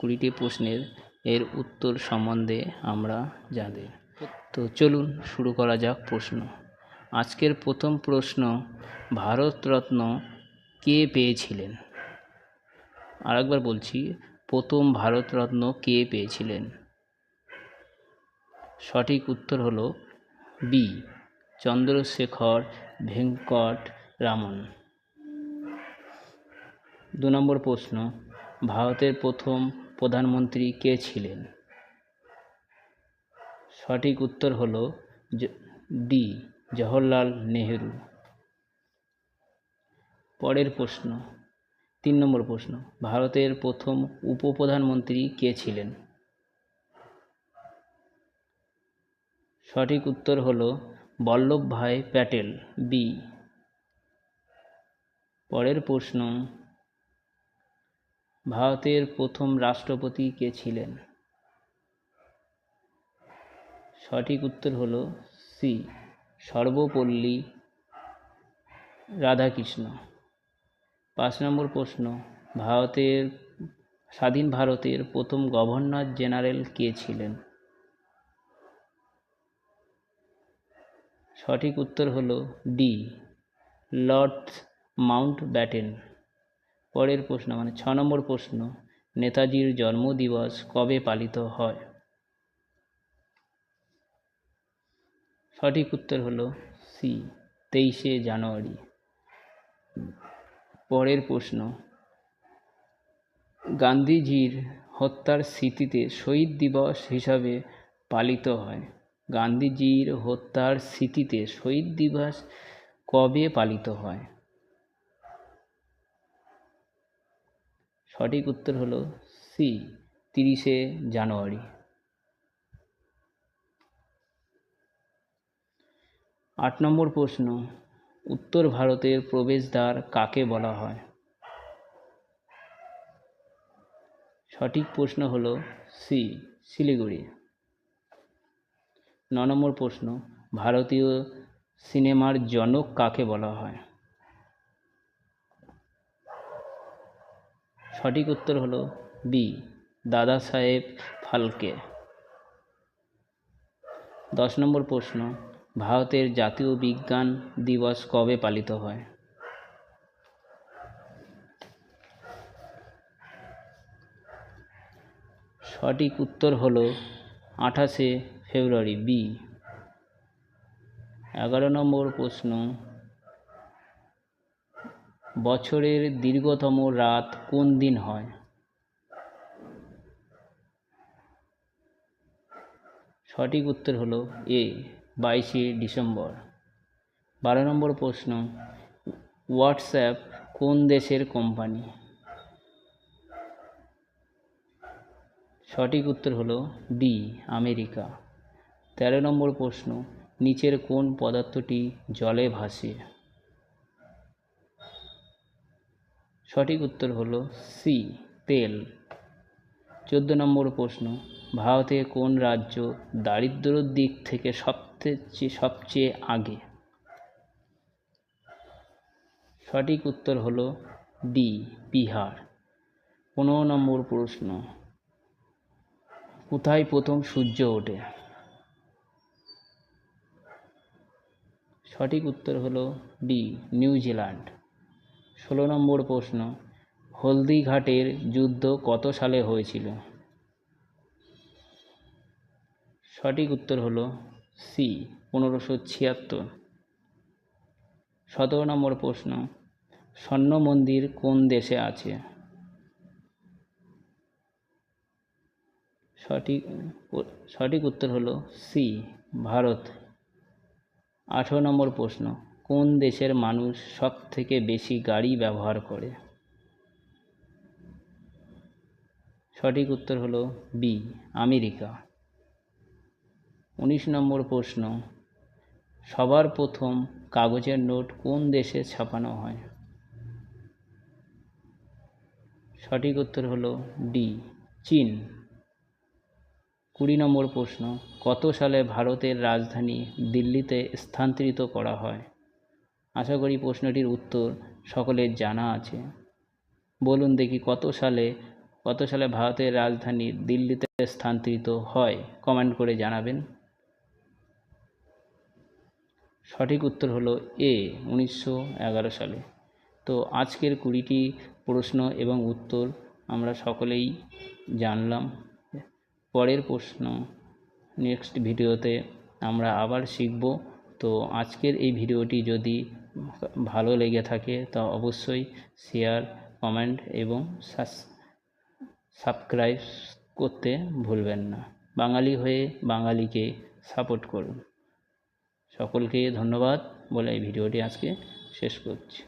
কুড়িটি প্রশ্নের এর উত্তর সম্বন্ধে আমরা জানি তো চলুন শুরু করা যাক প্রশ্ন। আজকের প্রথম প্রশ্ন, ভারতরত্ন কে পেয়েছিলেন? আরেকবার বলছি, প্রথম ভারতরত্ন কে পেয়েছিলেন? সঠিক উত্তর হলো বি, চন্দ্রশেখর ভেঙ্কট রামন। দু নম্বর প্রশ্ন, ভারতের প্রথম প্রধানমন্ত্রী কে ছিলেন? সঠিক উত্তর হল ডি, জওহরলাল নেহেরু। পরের প্রশ্ন, তিন নম্বর প্রশ্ন, ভারতের প্রথম উপপ্রধানমন্ত্রী কে ছিলেন? সঠিক উত্তর হলো বল্লভভাই প্যাটেল, বি। পরের প্রশ্ন ভারতের প্রথম রাষ্ট্রপতি কে ছিলেন? সঠিক উত্তর হল সি, সর্বপল্লী রাধাকৃষ্ণ। পাঁচ নম্বর প্রশ্ন, ভারতের, স্বাধীন ভারতের প্রথম গভর্নর জেনারেল কে ছিলেন? সঠিক উত্তর হল ডি, লর্ড মাউন্ট ব্যাটেন পরের প্রশ্ন মানে ছ নম্বর প্রশ্ন, নেতাজির জন্মদিবস কবে পালিত হয়? সঠিক উত্তর হলো সি তেইশে জানুয়ারি। পরের প্রশ্ন, গান্ধীজির হত্যার স্মৃতিতে শহীদ দিবস হিসাবে পালিত হয়। গান্ধীজির হত্যার স্মৃতিতে শহীদ দিবস কবে পালিত হয়? সঠিক উত্তর হলো সি তিরিশে জানুয়ারি। আট নম্বর প্রশ্ন, উত্তর ভারতের প্রবেশদ্বার কাকে বলা হয়? সঠিক প্রশ্ন হল সি শিলিগুড়ি। ন নম্বর প্রশ্ন, ভারতীয় সিনেমার জনক কাকে বলা হয়? সঠিক উত্তর হলো বি, দাদা সাহেব ফালকে। দশ নম্বর প্রশ্ন, ভারতের জাতীয় বিজ্ঞান দিবস কবে পালিত হয়? সঠিক উত্তর হল আঠাশে ফেব্রুয়ারি, বি। এগারো নম্বর প্রশ্ন বছরের দীর্ঘতম রাত কোন দিন হয়? সঠিক উত্তর হলো এ, বাইশে ডিসেম্বর। বারো নম্বর প্রশ্ন, হোয়াটসঅ্যাপ কোন দেশের কোম্পানি? সঠিক উত্তর হলো ডি, আমেরিকা। তেরো নম্বর প্রশ্ন, নিচের কোন পদার্থটি জলে ভাসে? সঠিক উত্তর হলো সি, তেল। চোদ্দ নম্বর প্রশ্ন, ভারতে কোন রাজ্য দারিদ্র্যর দিক থেকে সবচেয়ে সবচেয়ে আগে? সঠিক উত্তর হলো ডি, বিহার। পনেরো নম্বর প্রশ্ন, কোথায় প্রথম সূর্য ওঠে? সঠিক উত্তর হলো ডি, নিউজিল্যান্ড। ষোলো নম্বর প্রশ্ন, হলদিঘাটের যুদ্ধ কত সালে হয়েছিল? সঠিক উত্তর হলো সি পনেরোশো ছিয়াত্তর। সতেরো নম্বর প্রশ্ন, স্বর্ণ মন্দির কোন দেশে আছে? সঠিক সঠিক উত্তর হলো সি ভারত। আঠেরো নম্বর প্রশ্ন কোন দেশের মানুষ সব থেকে বেশি গাড়ি ব্যবহার করে? সঠিক উত্তর হলো বি, আমেরিকা। উনিশ নম্বর প্রশ্ন, সবার প্রথম কাগজের নোট কোন দেশে ছাপানো হয়? সঠিক উত্তর হলো ডি, চীন। কুড়ি নম্বর প্রশ্ন, কত সালে ভারতের রাজধানী দিল্লিতে স্থানান্তরিত করা হয়? আশা করি প্রশ্নটির উত্তর সকলের জানা আছে। বলুন দেখি কত সালে কত সালে ভারতের রাজধানী দিল্লিতে স্থানান্তরিত হয়, কমেন্ট করে জানাবেন। সঠিক উত্তর হলো এ, উনিশশো এগারো সালে। তো আজকের কুড়িটি প্রশ্ন এবং উত্তর আমরা সকলেই জানলাম। পরের প্রশ্ন নেক্সট ভিডিওতে আমরা আবার শিখব। তো আজকের এই ভিডিওটি যদি ভালো লেগে থাকে, তা অবশ্যই শেয়ার কমেন্ট এবং সাবস্ক্রাইব করতে ভুলবেন না। বাঙালি হয়ে বাঙালিকে সাপোর্ট করুন। সকলকে ধন্যবাদ বলে এই ভিডিওটি আজকে শেষ করছি।